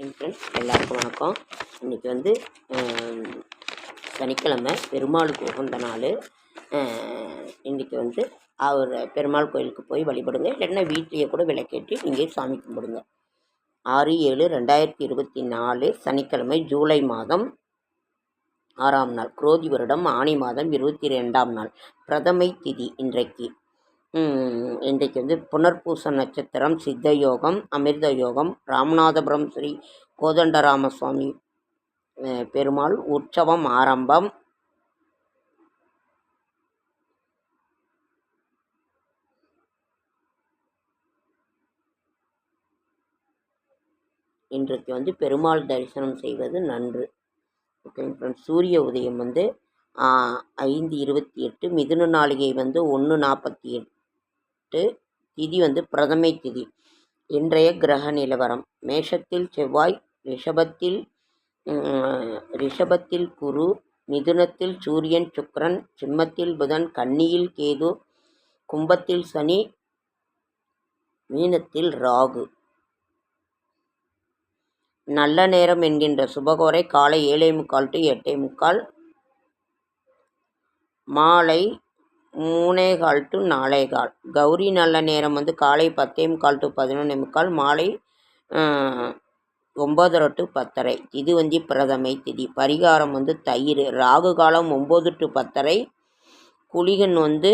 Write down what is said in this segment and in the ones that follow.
Hi friends எல்லாருக்கும் வணக்கம். இன்றைக்கி வந்து சனிக்கிழமை பெருமாளுக்கு உகந்த நாள். இன்றைக்கி வந்து அவர் பெருமாள் கோயிலுக்கு போய் வழிபடுங்க. இல்லைன்னா வீட்லேயே கூட விளக்கேற்றி நீங்கள் சாமி கும்பிடுங்க. ஆறு ஏழு ரெண்டாயிரத்தி இருபத்தி நாலு சனிக்கிழமை ஜூலை மாதம் ஆறாம் நாள். குரோதி வருடம் ஆனி மாதம் இருபத்தி ரெண்டாம் நாள். பிரதமை திதி இன்றைக்கு. இன்றைக்கு வந்து புனர்பூச நட்சத்திரம் சித்த யோகம் அமிர்த யோகம் ராமநாதபுரம் ஸ்ரீ கோதண்டராம சுவாமி பெருமாள் உற்சவம் ஆரம்பம். இன்றைக்கு வந்து பெருமாள் தரிசனம் செய்வது நன்று. ஓகே ஃப்ரெண்ட்ஸ் சூரிய உதயம் வந்து ஐந்து இருபத்தி எட்டு மிதுன நாளிகை வந்து ஒன்று நாற்பத்தி எட்டு. திதி வந்து பிரதமை திதி. இன்றைய கிரக நிலவரம். மேஷத்தில் செவ்வாய் ரிஷபத்தில் ரிஷபத்தில் குரு மிதுனத்தில் சூரியன் சுக்கரன் சிம்மத்தில் புதன் கன்னியில் கேது கும்பத்தில் சனி மீனத்தில் ராகு. நல்ல நேரம் என்கின்ற சுபகோரை காலை ஏழே முக்கால் டு எட்டே முக்கால். மாலை மூணே கால் டு நாலே கால் கௌரி நல்ல நேரம் வந்து காலை பத்தே முக்கால் டு பதினொன்று முக்கால் மாலை ஒம்பதரை டு பத்தரை. இது வந்து பிரதமை திதி. பரிகாரம் வந்து தயிர். ராகு காலம் ஒம்பது டு பத்தரை. குளிகன் வந்து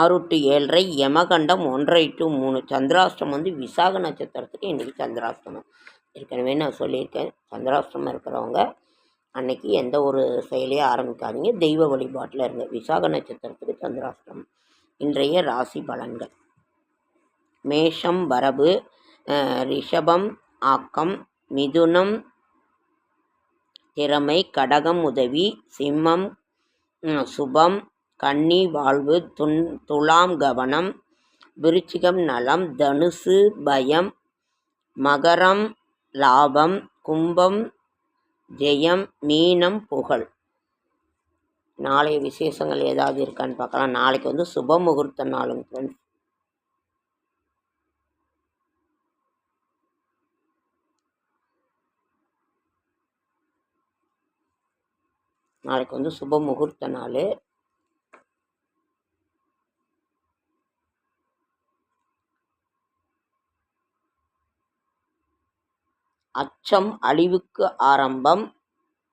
ஆறு டு ஏழரை. யமகண்டம் ஒன்றரை டு மூணு. சந்திராஷ்டம் வந்து விசாக நட்சத்திரத்துக்கு இன்றைக்கு சந்திராஷ்டமம். ஏற்கனவே நான் சொல்லியிருக்கேன். சந்திராஷ்டமம் இருக்கிறவங்க அன்னைக்கு எந்த ஒரு செயலையும் ஆரம்பிக்காதீங்க. தெய்வ வழிபாட்டில் இருங்க. விசாக நட்சத்திரத்துக்கு சந்திராஷ்டமம். இன்றைய ராசி பலன்கள். மேஷம் வரவு ரிஷபம் ஆக்கம் மிதுனம் திறமை கடகம் உதவி சிம்மம் சுபம் கன்னி வாழ்வு துன் துலாம் கவனம் விருச்சிகம் நலம் தனுசு பயம் மகரம் லாபம் கும்பம் ஜெயம் மீனம் புகழ். நாளைய விசேஷங்கள் ஏதாவது இருக்கான்னு பார்க்கலாம். நாளைக்கு வந்து சுப முகூர்த்த நாளுங்க ஃப்ரெண்ட்ஸ் நாளைக்கு வந்து சுப முகூர்த்த நாள். அச்சம் அழிவுக்கு ஆரம்பம்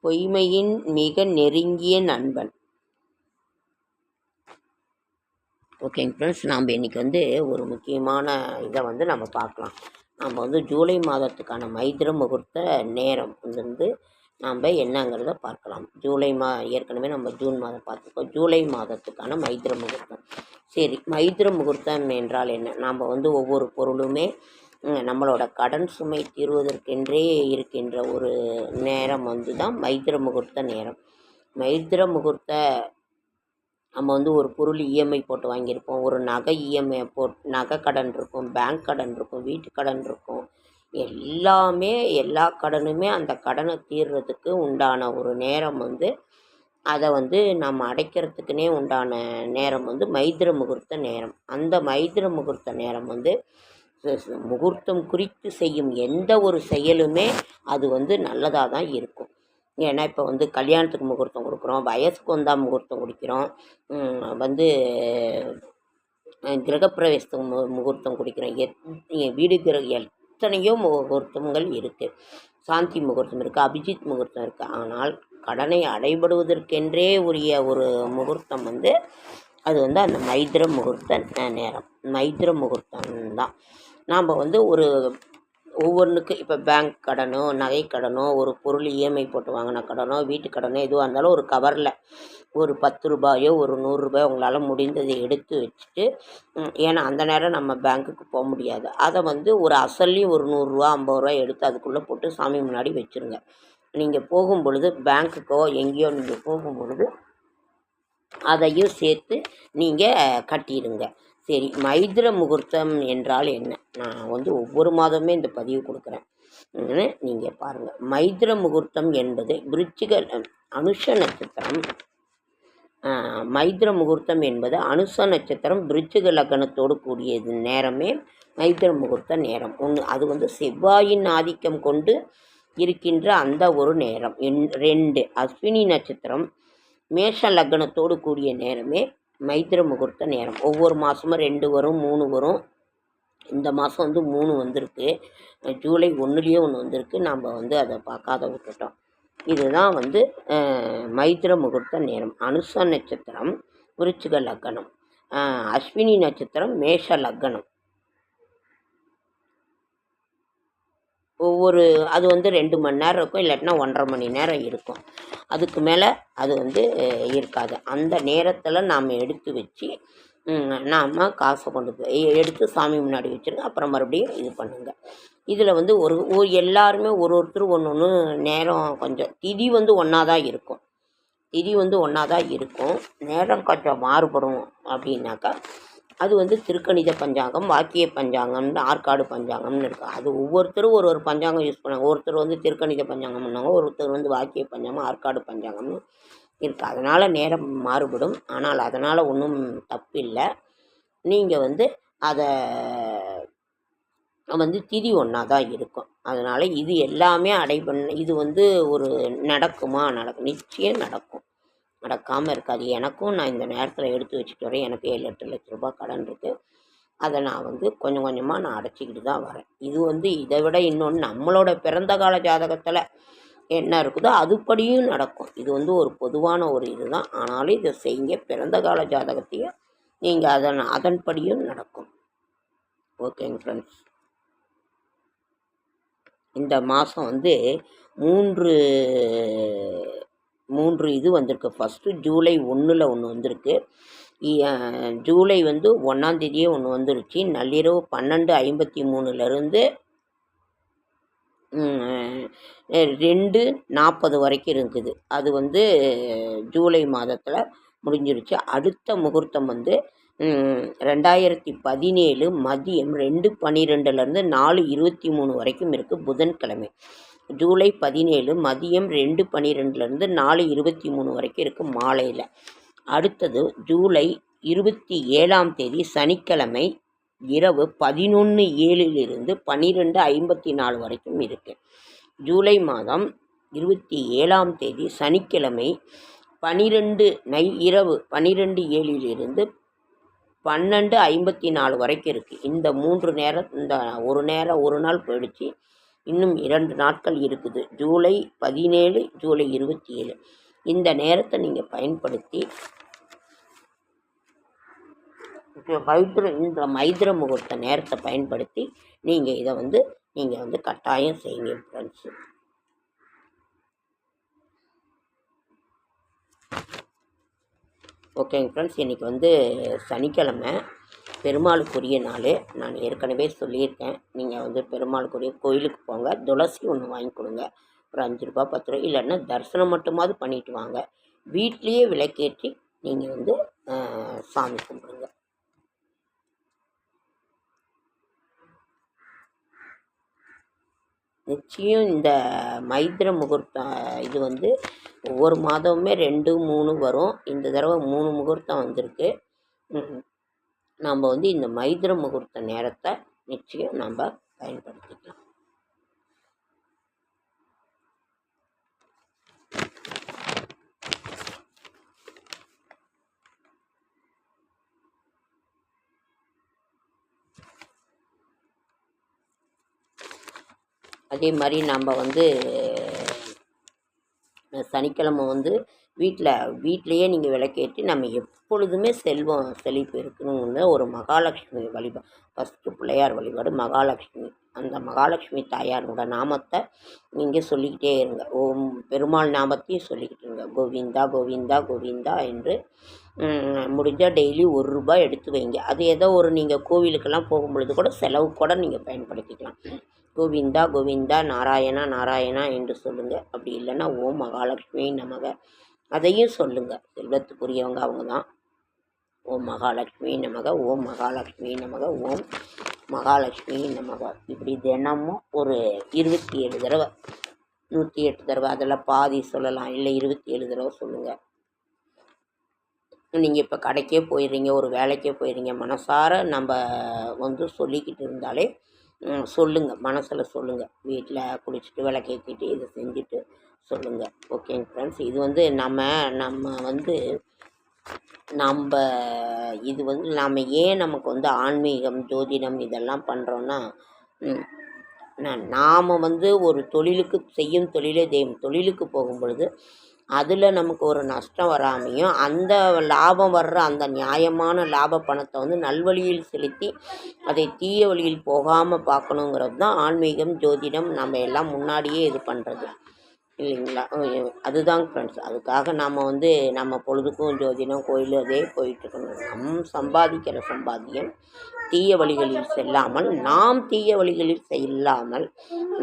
பொய்மையின் மிக நெருங்கிய நண்பன். ஓகேங்க ஃப்ரெண்ட்ஸ் நாம் இன்றைக்கி வந்து ஒரு முக்கியமான இதை வந்து நம்ம பார்க்கலாம். நம்ம வந்து ஜூலை மாதத்துக்கான மைத்திர முகூர்த்த நேரம் வந்து நாம் என்னங்கிறத பார்க்கலாம். ஜூலை மா ஏற்கனவே நம்ம ஜூன் மாதம் பார்த்துருக்கோம். ஜூலை மாதத்துக்கான மைத்திர முகூர்த்தம். சரி மைத்திர முகூர்த்தம் என்றால் என்ன? நாம் வந்து ஒவ்வொரு பொருளுமே நம்மளோட கடன் சுமை தீர்வதற்கென்றே இருக்கின்ற ஒரு நேரம் வந்து தான் மைத்திர முகூர்த்த நேரம். மைத்திர முகூர்த்த நம்ம வந்து ஒரு பொருள் இஎம்ஐ போட்டு வாங்கியிருப்போம். ஒரு நகை இஎம்ஐ போட் நகை கடன் இருக்கும் பேங்க் கடன் இருக்கும் வீட்டு கடன் இருக்கும். எல்லாமே எல்லா கடனுமே அந்த கடனை தீர்றதுக்கு உண்டான ஒரு நேரம் வந்து அதை வந்து நம்ம அடைக்கிறதுக்குனே உண்டான நேரம் வந்து மைத்திர முகூர்த்த நேரம். அந்த மைத்திர முகூர்த்த நேரம் வந்து முகூர்த்தம் குறித்து செய்யும் எந்த ஒரு செயலுமே அது வந்து நல்லதாக தான் இருக்கும். ஏன்னா இப்போ வந்து கல்யாணத்துக்கு முகூர்த்தம் கொடுக்குறோம் வயசுக்கு வந்தால் முகூர்த்தம் குடிக்கிறோம் வந்து கிரகப்பிரவேசத்துக்கு மு முகூர்த்தம் குடிக்கிறோம். எத் வீடு கிரக எத்தனையோ முகூர்த்தங்கள் இருக்குது சாந்தி முகூர்த்தம் இருக்குது அபிஜித் முகூர்த்தம் இருக்குது ஆனால் கடனை அடைபடுவதற்கென்றே உரிய ஒரு முகூர்த்தம் வந்து அது வந்து அந்த மைத்திர முகூர்த்த நேரம். மைத்திர முகூர்த்தம் தான். நாம் வந்து ஒரு ஒவ்வொன்றுக்கு இப்போ பேங்க் கடனோ நகை கடனோ ஒரு பொருள் இஎம்ஐ போட்டு வாங்கின கடனோ வீட்டு கடனோ எதுவாக இருந்தாலும் ஒரு கவரில் ஒரு பத்து ரூபாயோ ஒரு நூறுரூபாயோ உங்களால் முடிந்ததை எடுத்து வச்சுட்டு ஏன்னா அந்த நேரம் நம்ம பேங்க்குக்கு போக முடியாது. அதை வந்து ஒரு அசல்லையும் ஒரு நூறுரூவா ஐம்பது ரூபா எடுத்து அதுக்குள்ளே போட்டு சாமி முன்னாடி வச்சுருங்க. நீங்கள் போகும் பொழுது பேங்க்குக்கோ எங்கேயோ நீங்கள் போகும் பொழுது அதையும் சேர்த்து நீங்கள் கட்டிடுங்க. சரி மைத்திர முகூர்த்தம் என்றால் என்ன? நான் வந்து ஒவ்வொரு மாதமே இந்த பதிவு கொடுக்குறேன். நீங்கள் பாருங்கள் மைத்திர முகூர்த்தம் என்பது விருச்சிக அனுஷ நட்சத்திரம் மைத்ர மைத்திர முகூர்த்தம் என்பது அனுஷ நட்சத்திரம் விருச்சிக லக்னத்தோடு கூடியது நேரமே மைத்திர முகூர்த்த நேரம். ஒன்று அது வந்து செவ்வாயின் ஆதிக்கம் கொண்டு இருக்கின்ற அந்த ஒரு நேரம். ரெண்டு அஸ்வினி நட்சத்திரம் மேஷ லக்னத்தோடு கூடிய நேரமே மைத்திர முகூர்த்த நேரம். ஒவ்வொரு மாதமும் ரெண்டு வரும் மூணு வரும். இந்த மாதம் வந்து மூணு வந்திருக்கு. ஜூலை ஒன்றுலேயே ஒன்று வந்திருக்கு. நாம் வந்து அதை பார்க்காத விட்டுட்டோம். இதுதான் வந்து மைத்திர முகூர்த்த நேரம். அனுச நட்சத்திரம் விருச்சிக லக்னம். அஸ்வினி நட்சத்திரம் மேஷ லக்னம். ஒவ்வொரு அது வந்து ரெண்டு மணி நேரம் இருக்கும் இல்லாட்டினா ஒன்றரை மணி நேரம் இருக்கும். அதுக்கு மேலே அது வந்து இருக்காது. அந்த நேரத்தில் நாம் எடுத்து வச்சு நாம் காசை கொண்டு போய் எடுத்து சாமி முன்னாடி வச்சுருங்க அப்புறம் மறுபடியும் இது பண்ணுங்க. இதில் வந்து ஒரு ஒரு எல்லாருமே ஒரு ஒருத்தர் ஒன்று ஒன்று நேரம் கொஞ்சம் திதி வந்து ஒன்றா தான் இருக்கும். திதி வந்து ஒன்றா தான் இருக்கும். நேரம் கொஞ்சம் மாறுபடும் அப்படின்னாக்கா அது வந்து திருக்கணித பஞ்சாங்கம் வாக்கிய பஞ்சாங்கம்னு ஆற்காடு பஞ்சாங்கம்னு இருக்குது அது ஒவ்வொருத்தரும் ஒரு ஒரு பஞ்சாங்கம் யூஸ் பண்ணாங்க ஒருத்தர் வந்து திருக்கணித பஞ்சாங்கம் பண்ணாங்க ஒருத்தர் வந்து வாக்கிய பஞ்சாங்கம் ஆற்காடு பஞ்சாங்கம்னு இருக்குது அதனால் நேரம் மாறுபடும். ஆனால் அதனால் ஒன்றும் தப்பு இல்லை. நீங்கள் வந்து அதை வந்து திதி ஒன்றா தான் இருக்கும். அதனால் இது எல்லாமே அடை பண்ண இது வந்து ஒரு நடக்குமா நடக்கும் நிச்சயம் நடக்கும். நடக்காமல் இருக்காது. எனக்கும் நான் இந்த நேரத்தில் எடுத்து வச்சுட்டு வரேன். எனக்கு ஏழு எட்டு லட்ச ரூபாய் கடன் இருக்குது அதை நான் வந்து கொஞ்சம் கொஞ்சமாக நான் அடைச்சிக்கிட்டு தான் வரேன். இது வந்து இதை விட இன்னொன்று நம்மளோட பிறந்த கால ஜாதகத்தில் என்ன இருக்குதோ அதுபடியும் நடக்கும். இது வந்து ஒரு பொதுவான ஒரு இதுதான். ஆனாலும் இதை செய்யுங்க. பிறந்த கால ஜாதகத்தையும் நீங்கள் அதன் அதன்படியும் நடக்கும். ஓகேங்க ஃப்ரெண்ட்ஸ் இந்த மாதம் வந்து மூன்று மூன்று இது வந்திருக்கு. ஃபஸ்ட்டு ஜூலை ஒன்றில் ஒன்று வந்திருக்கு. ஜூலை வந்து ஒன்றாந்தேதியே ஒன்று வந்துருச்சு. நள்ளிரவு பன்னெண்டு ஐம்பத்தி மூணுலேருந்து ரெண்டு நாற்பது வரைக்கும் இருக்குது. அது வந்து ஜூலை மாதத்தில் முடிஞ்சிருச்சு. அடுத்த முகூர்த்தம் வந்து ரெண்டாயிரத்தி பதினேழு மதியம் ரெண்டு பன்னிரெண்டுலேருந்து நாலு இருபத்தி மூணு வரைக்கும் இருக்குது புதன்கிழமை. ஜூலை பதினேழு மதியம் ரெண்டு பன்னிரெண்டுலேருந்து நாலு இருபத்தி மூணு வரைக்கும் இருக்குது மாலையில். அடுத்தது ஜூலை இருபத்தி ஏழாம் தேதி சனிக்கிழமை இரவு பதினொன்று ஏழிலிருந்து பன்னிரெண்டு ஐம்பத்தி நாலு வரைக்கும் இருக்குது ஜூலை மாதம் இருபத்தி ஏழாம் தேதி சனிக்கிழமை பனிரெண்டு நை இரவு பன்னிரெண்டு ஏழிலிருந்து பன்னெண்டு ஐம்பத்தி நாலு வரைக்கும் இருக்குது இந்த மூன்று நேரம் இந்த ஒரு நேரம் ஒரு நாள் போயிடுச்சு. இன்னும் இரண்டு நாட்கள் இருக்குது. ஜூலை பதினேழு ஜூலை இருபத்தி ஏழு இந்த நேரத்தை நீங்கள் பயன்படுத்தி இப்போ இந்த மைத்திர முகூர்த்த நேரத்தை பயன்படுத்தி நீங்கள் இதை வந்து நீங்கள் வந்து கட்டாயம் செய்யுங்க ஃப்ரெண்ட்ஸு ஓகேங்க ஃப்ரெண்ட்ஸ் இன்றைக்கி வந்து சனிக்கிழமை. பெருமாளுக்குரிய நாள். நான் ஏற்கனவே சொல்லியிருக்கேன். நீங்கள் வந்து பெருமாளுக்குரிய கோயிலுக்கு போங்க. துளசி ஒன்று வாங்கி கொடுங்க. ஒரு அஞ்சு ரூபா பத்து ரூபா இல்லைன்னா தரிசனம் மட்டுமாவது பண்ணிட்டு வாங்க. வீட்லேயே விளக்கேற்றி நீங்கள் வந்து சாமி கும்பிடுங்க. நிச்சயம் இந்த மைத்திர முகூர்த்தம் இது வந்து ஒவ்வொரு மாதமுமே ரெண்டு மூணு வரும். இந்த தடவை மூணு முகூர்த்தம் வந்திருக்கு. நம்ம வந்து இந்த மைத்திர முகூர்த்த நேரத்தை நிச்சயம் நம்ம பயன்படுத்திக்கலாம். அதே மாதிரி நம்ம வந்து சனிக்கிழமை வந்து வீட்டில் வீட்டிலையே நீங்கள் விளக்கேற்றி நம்ம எப்பொழுதுமே செல்வம் செழிப்பு இருக்கணும்னு ஒரு மகாலட்சுமி வழிபாடு ஃபஸ்ட்டு பிள்ளையார் வழிபாடு மகாலட்சுமி. அந்த மகாலட்சுமி தாயாரோட நாமத்தை நீங்கள் சொல்லிக்கிட்டே இருங்க. ஓம் பெருமாள் நாமத்தையும் சொல்லிக்கிட்டு இருங்க. கோவிந்தா கோவிந்தா கோவிந்தா என்று முடிஞ்சால் டெய்லி ஒரு ரூபாய் எடுத்து வைங்க. அது ஏதோ ஒரு நீங்கள் கோவிலுக்கெல்லாம் போகும் பொழுது கூட செலவு கூட நீங்கள் பயன்படுத்திக்கலாம். கோவிந்தா கோவிந்தா நாராயணா நாராயணா என்று சொல்லுங்கள் அப்படி இல்லைன்னா ஓம் மகாலட்சுமி நமக. அதையும் சொல்லுங்கள் செல்வத்துக்குரியவங்க அவங்க தான் ஓம் மகாலட்சுமி நமக ஓம் மகாலட்சுமி நமக ஓம் மகாலட்சுமி நமக. இப்படி தினமும் ஒரு இருபத்தி ஏழு தடவை நூற்றி எட்டு தடவை அதில் பாதி சொல்லலாம் இல்லை இருபத்தி ஏழு தடவை சொல்லுங்கள் நீங்கள் இப்போ கடைக்கே போயிடுறீங்க ஒரு வேலைக்கே போயிடுறீங்க மனசார நம்ம வந்து சொல்லிக்கிட்டு இருந்தாலே சொல்லுங்கள் மனசில் சொல்லுங்கள் வீட்டில் குளிச்சுட்டு விளக்கேற்றிட்டு இதை செஞ்சுட்டு சொல்லுங்கள் ஓகேங்க ஃப்ரெண்ட்ஸ் இது வந்து நம்ம நம்ம வந்து நம்ம இது வந்து நாம் ஏன் நமக்கு வந்து ஆன்மீகம் ஜோதிடம் இதெல்லாம் பண்ணுறோன்னா நாம் வந்து ஒரு தொழிலுக்கு செய்யும் தொழிலே தெய்வம். தொழிலுக்கு போகும் பொழுது அதில் நமக்கு ஒரு நஷ்டம் வராமையும் அந்த லாபம் வர்ற அந்த நியாயமான லாப பணத்தை வந்து நல்வழியில் செலுத்தி அதை தீய வழியில் போகாமல் பார்க்கணுங்கிறது தான் ஆன்மீகம் ஜோதிடம் நம்ம எல்லாம் முன்னாடியே இது பண்ணுறது இல்லைங்களா? அதுதாங்க ஃப்ரெண்ட்ஸ் அதுக்காக நாம் வந்து நம்ம பொழுதுக்கும் ஜோதிடம் கோயில் அதே போயிட்டுருக்கணும் நம் சம்பாதிக்கிற சம்பாத்தியம் தீய வழிகளில் செல்லாமல் நாம் தீய வழிகளில் செல்லாமல்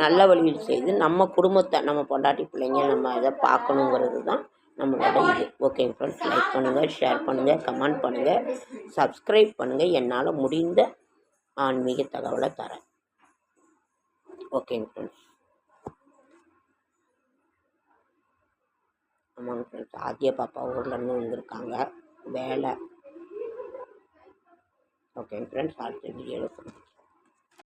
நல்ல வழியில் செய்து நம்ம குடும்பத்தை நம்ம பொண்டாட்டி பிள்ளைங்க நம்ம இதை பார்க்கணுங்கிறது தான் நம்மளோட இது. ஓகேங்க ஃப்ரெண்ட்ஸ் லைக் பண்ணுங்கள் ஷேர் பண்ணுங்கள் கமெண்ட் பண்ணுங்கள் சப்ஸ்கிரைப் பண்ணுங்கள் என்னால் முடிந்த ஆன்மீக தகவலை தரேன். ஓகேங்க ஃப்ரெண்ட்ஸ் ஆமாங்க ஃப்ரெண்ட்ஸ் ஆதிய பாப்பா ஊர்லேருந்து வந்திருக்காங்க. வேலை. ஓகேங்க ஃப்ரெண்ட்ஸ் அடுத்த வீடியோவில்